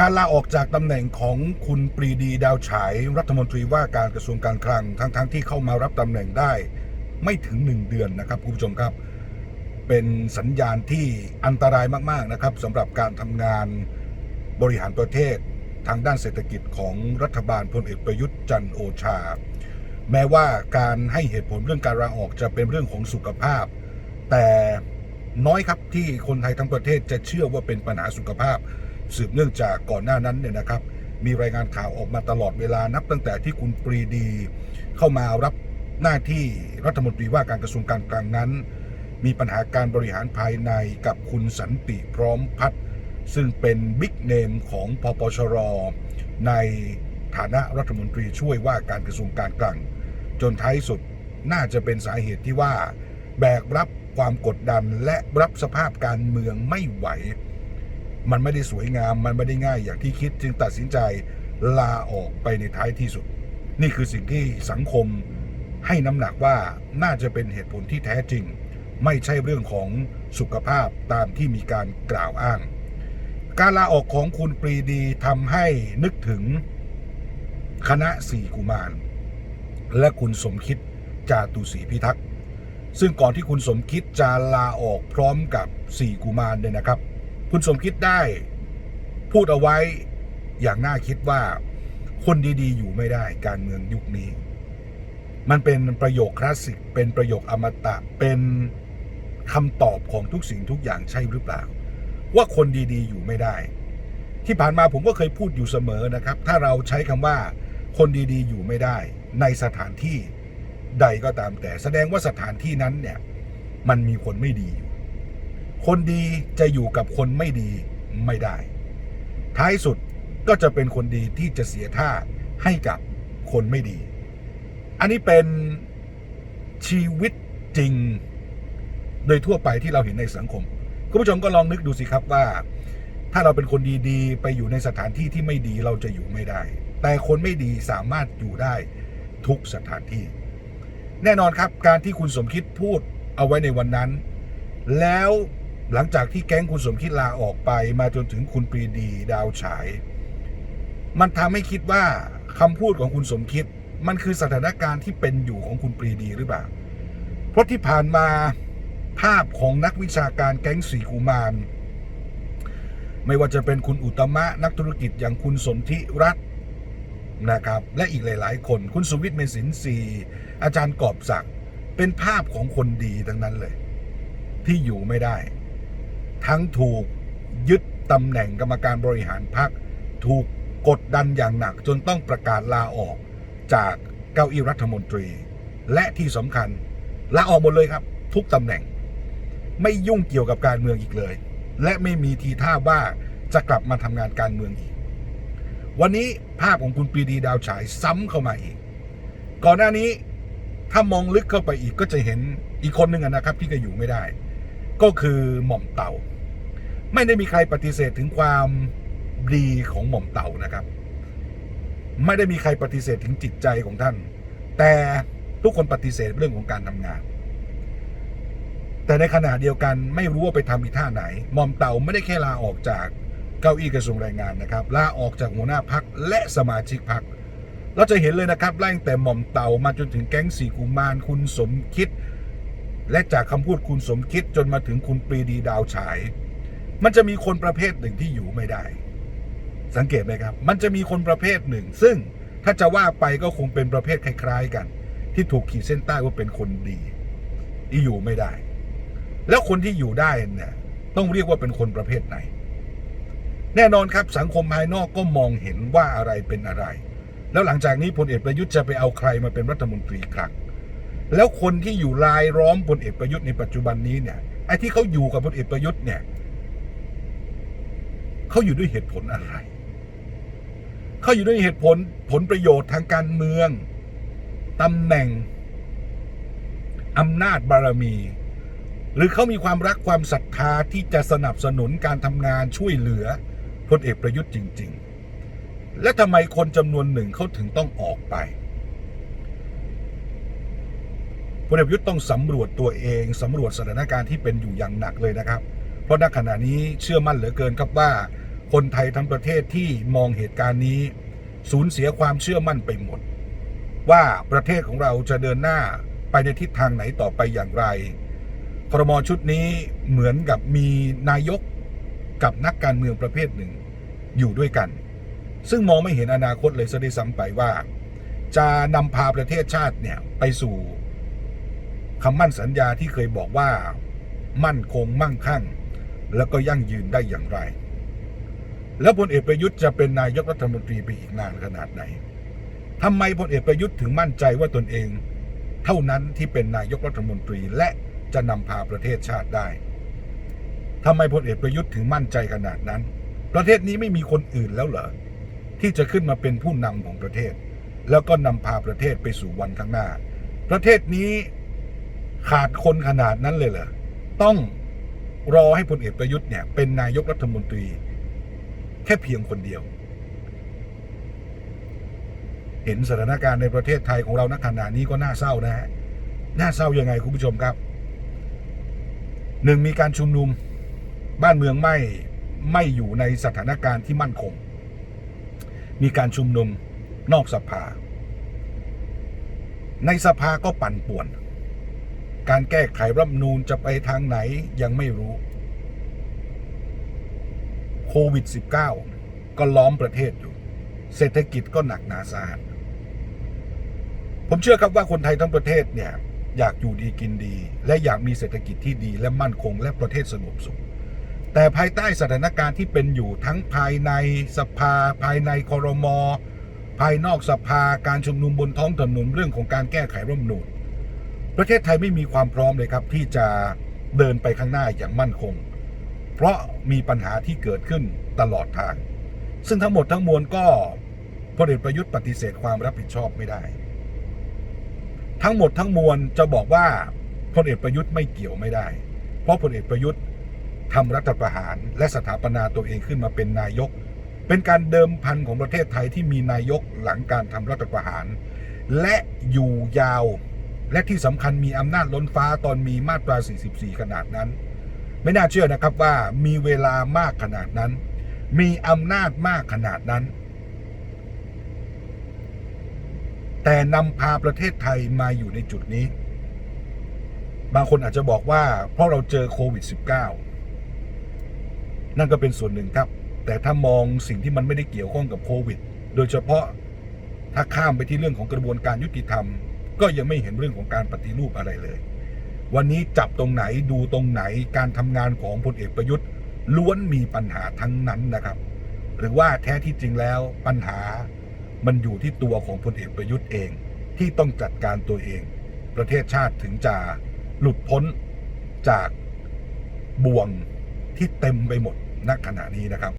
การลาออกจากตำแหน่งของคุณปรีดีดาวฉายรัฐมนตรีว่าการกระทรวงการคลังทั้งๆทที่เข้ามารับตำแหน่งได้ ไม่ถึงหนึ่งเดือนนะครับคุณผู้ชมครับ เป็นสัญญาณที่อันตรายมากๆนะครับสำหรับการทำงานบริหารประเทศทางด้านเศรษฐกิจของรัฐบาลพลเอกประยุทธ์จันโอชา แม้ว่าการให้เหตุผลเรื่องการลาออกจะเป็นเรื่องของสุขภาพ แต่น้อยครับที่คนไทยทั้งประเทศจะเชื่อว่าเป็นปัญหาสุขภาพ สืบเนื่องจากก่อนหน้านั้นเนี่ยนะครับ มีรายงานข่าวออกมาตลอดเวลานับตั้งแต่ที่คุณปรีดี เข้ามารับหน้าที่รัฐมนตรีว่าการกระทรวงการคลังนั้น มีปัญหาการบริหารภายในกับคุณสันติพร้อมพัฒน์ซึ่งเป็นบิ๊กเนมของปปชร ในฐานะรัฐมนตรีช่วยว่าการกระทรวงการคลังจนท้ายสุดน่าจะเป็นสาเหตุที่ว่า แบกรับความกดดันและรับสภาพการเมืองไม่ไหว มันไม่ได้สวยงามมันไม่ได้ง่ายอย่างที่คิดจึงตัดสินใจลาออกไปในท้ายที่สุด นี่คือสิ่งที่สังคมให้น้ำหนักว่าน่าจะเป็นเหตุผลที่แท้จริง ไม่ใช่เรื่องของสุขภาพตามที่มีการกล่าวอ้าง การลาออกของคุณปรีดีทำให้นึกถึงคณะสี่กุมาร และคุณสมคิดจาตุศรีพิทักษ์ซึ่งก่อนที่คุณสมคิดจะลาออกพร้อมกับสี่กุมารเนี่ยนะครับ คุณสมคิดได้ พูดเอาไว้อย่างน่าคิดว่าคนดีๆ อยู่ไม่ได้การเมืองยุคนี้ มันเป็นประโยคคลาสสิก เป็นประโยคอมตะเป็นคำตอบของทุกสิ่งทุกอย่างใช่หรือเปล่า ว่าคนดีๆ อยู่ไม่ได้ ที่ผ่านมาผมก็เคยพูดอยู่เสมอนะครับ ถ้าเราใช้คำว่า คนดีๆ อยู่ไม่ได้ ในสถานที่ใดก็ตามแต่แสดงว่าสถานที่นั้นเนี่ย มันมีคนไม่ดีอยู่ คนดีจะอยู่กับคนไม่ดีไม่ได้ ท้ายสุดก็จะเป็นคนดีที่จะเสียท่าให้กับคนไม่ดี อันนี้เป็นชีวิตจริง โดยทั่วไปที่เราเห็นในสังคม คุณผู้ชมก็ลองนึกดูสิครับว่า ถ้าเราเป็นคนดีๆ ไปอยู่ในสถานที่ที่ไม่ดีเราจะอยู่ไม่ได้ แต่คนไม่ดีสามารถอยู่ได้ทุกสถานที่ แน่นอนครับการที่คุณสมคิดพูดเอาไว้ในวันนั้น แล้ว หลังจากที่แก๊งคุณสมคิดลาออกไปมาจนถึงคุณปรีดีดาวฉาย มันทำให้คิดว่าคำพูดของคุณสมคิด มันคือสถานการณ์ที่เป็นอยู่ของคุณปรีดีหรือเปล่า เพราะที่ผ่านมาภาพของนักวิชาการแก๊งสีกุมารไม่ว่าจะเป็นคุณอุตมะนักธุรกิจอย่างคุณสนธิรัตน์นะครับ และอีกหลาย ๆ คนคุณสุวิทย์เมสินทรีอาจารย์กอบศักดิ์เป็นภาพของคนดีทั้งนั้นเลย ที่อยู่ไม่ได้ ทั้งถูกยึดตำแหน่งกรรมการบริหารพรรคถูกกดดันอย่างหนักจนต้องประกาศลาออกจากเก้าอี้รัฐมนตรี และที่สำคัญลาออกหมดเลยครับ ทุกตำแหน่ง ไม่ยุ่งเกี่ยวกับการเมืองอีกเลย และไม่มีทีท่าว่าจะกลับมาทำงานการเมืองอีก วันนี้ภาพของคุณปีดีดาวฉายซ้ำเข้ามาอีก ก่อนหน้านี้ถ้ามองลึกเข้าไปอีกก็จะเห็นอีกคนหนึ่งนะครับที่ก็อยู่ไม่ได้ ก็คือหม่อมเต่า ไม่ได้มีใครปฏิเสธถึงความดีของหม่อมเต่านะครับ ไม่ได้มีใครปฏิเสธถึงจิตใจของท่าน แต่ทุกคนปฏิเสธเรื่องของการทำงาน แต่ในขณะเดียวกันไม่รู้ว่าไปทำอีท่าไหนหม่อมเต่าไม่ได้แค่ลาออกจากเก้าอี้กระทรวงแรงงานนะครับลาออกจากหัวหน้าพักและสมาชิกพักเราจะเห็นเลยนะครับไล่ตั้งแต่หม่อมเต่ามาจนถึงแก๊งสี่กุมารคุณสมคิด และจากคำพูดคุณสมคิดจนมาถึงคุณปรีดีดาวฉาย มันจะมีคนประเภทหนึ่งที่อยู่ไม่ได้ สังเกตไหมครับ มันจะมีคนประเภทหนึ่ง ซึ่งถ้าจะว่าไปก็คงเป็นประเภทคล้าย ๆ กัน ที่ถูกขีดเส้นใต้ว่าเป็นคนดีที่อยู่ไม่ได้ แล้วคนที่อยู่ได้เนี่ยต้องเรียกว่าเป็นคนประเภทไหน แน่นอนครับสังคมภายนอกก็มองเห็นว่าอะไรเป็นอะไร แล้วหลังจากนี้พลเอกประยุทธ์จะไปเอาใครมาเป็นรัฐมนตรีครั้งแล้วคนที่อยู่รายล้อมพลเอกประยุทธ์ในปัจจุบันนี้เนี่ยไอ้ที่เขาอยู่กับพลเอกประยุทธ์เนี่ย เขาอยู่ด้วยเหตุผลอะไร เขาอยู่ด้วยเหตุผลผลประโยชน์ทางการเมืองตำแหน่งอำนาจบารมี หรือเขามีความรักความศรัทธาที่จะสนับสนุนการทำงานช่วยเหลือพลเอกประยุทธ์จริง ๆ และทำไมคนจำนวนหนึ่งเขาถึงต้องออกไปพลเอกประยุทธ์ต้องสำรวจตัวเองสำรวจสถานการณ์ที่เป็นอยู่อย่างหนักเลยนะครับ เพราะณขณะนี้เชื่อมั่นเหลือเกินครับว่า คนไทยทั้งประเทศที่มองเหตุการณ์นี้ สูญเสียความเชื่อมั่นไปหมด ว่าประเทศของเราจะเดินหน้าไปในทิศทางไหนต่อไปอย่างไรครมชุดนี้เหมือนกับมีนายกกับนักการเมืองประเภทหนึ่งอยู่ด้วยกัน ซึ่งมองไม่เห็นอนาคตเลยซะด้วยซ้ำไปว่า จะนำพาประเทศชาติเนี่ยไปสู่คำมั่นสัญญาที่เคยบอกว่า มั่นคงมั่งคั่ง แล้วก็ยั่งยืนได้อย่างไร แล้วพลเอกประยุทธ์จะเป็นนายกรัฐมนตรีไปอีกนานขนาดไหนทำไมพลเอกประยุทธ์ถึงมั่นใจว่าตนเอง เท่านั้นที่เป็นนายกรัฐมนตรีและจะนำพาประเทศชาติได้ทำไมพลเอกประยุทธ์ถึงมั่นใจขนาดนั้น ประเทศนี้ไม่มีคนอื่นแล้วเหรอที่จะขึ้นมาเป็นผู้นำของประเทศ แล้วก็นำพาประเทศไปสู่วันข้างหน้า ประเทศนี้ขาดคนขนาดนั้นเลยเหรอต้องรอให้พลเอกประยุทธ์เนี่ยเป็นนายกรัฐมนตรี แค่เพียงคนเดียว เห็นสถานการณ์ในประเทศไทยของเราณขณะนี้ก็น่าเศร้านะฮะน่าเศร้ายังไงคุณผู้ชมครับหนึ่งมีการชุมนุมบ้านเมืองไม่ไม่อยู่ในสถานการณ์ที่มั่นคง มีการชุมนุมนอกสภา ในสภาก็ปั่นป่วน การแก้ไขรัฐธรรมนูญจะไปทางไหนยังไม่รู้ โควิด -19 ก็ล้อมประเทศอยู่ เศรษฐกิจก็หนักหนาสาหัสผมเชื่อครับว่าคนไทยทั้งประเทศเนี่ยอยากอยู่ดีกินดี และอยากมีเศรษฐกิจที่ดีและมั่นคง และประเทศสงบสุข แต่ภายใต้สถานการณ์ที่เป็นอยู่ทั้งภายในสภา ภายในคอรมอภายนอกสภาการชุมนุมบนท้องถนนเรื่องของการแก้ไขรัฐมนูญประเทศไทยไม่มีความพร้อมเลยครับที่จะเดินไปข้างหน้าอย่างมั่นคง เพราะมีปัญหาที่เกิดขึ้นตลอดทาง ซึ่งทั้งหมดทั้งมวลก็พลเอกประยุทธ์ปฏิเสธความรับผิดชอบไม่ได้ ทั้งหมดทั้งมวลจะบอกว่าพลเอกประยุทธ์ไม่เกี่ยวไม่ได้ เพราะพลเอกประยุทธ์ทำรัฐประหารและสถาปนาตัวเองขึ้นมาเป็นนายก เป็นการเดิมพันของประเทศไทยที่มีนายกหลังการทำรัฐประหาร และอยู่ยาว และที่สำคัญมีอำนาจล้นฟ้าตอนมีมาตรา 44 ขนาดนั้น ไม่น่าเชื่อนะครับว่ามีเวลามากขนาดนั้น มีอำนาจมากขนาดนั้น แต่นำพาประเทศไทยมาอยู่ในจุดนี้ บางคนอาจจะบอกว่าเพราะเราเจอโควิด -19 นั่นก็เป็นส่วนหนึ่งครับ แต่ถ้ามองสิ่งที่มันไม่ได้เกี่ยวข้องกับโควิด โดยเฉพาะถ้าข้ามไปที่เรื่องของกระบวนการยุติธรรม ก็ยังไม่เห็นเรื่องของการปฏิรูปอะไรเลย วันนี้จับตรงไหนดูตรงไหนการทำงานของพลเอกประยุทธ์ล้วนมีปัญหาทั้งนั้นนะครับ หรือว่าแท้ที่จริงแล้วปัญหามันอยู่ที่ตัวของพลเอกประยุทธ์เองที่ต้องจัดการตัวเอง ประเทศชาติถึงจะหลุดพ้นจากบ่วงที่เต็มไปหมดณขณะนี้นะครับ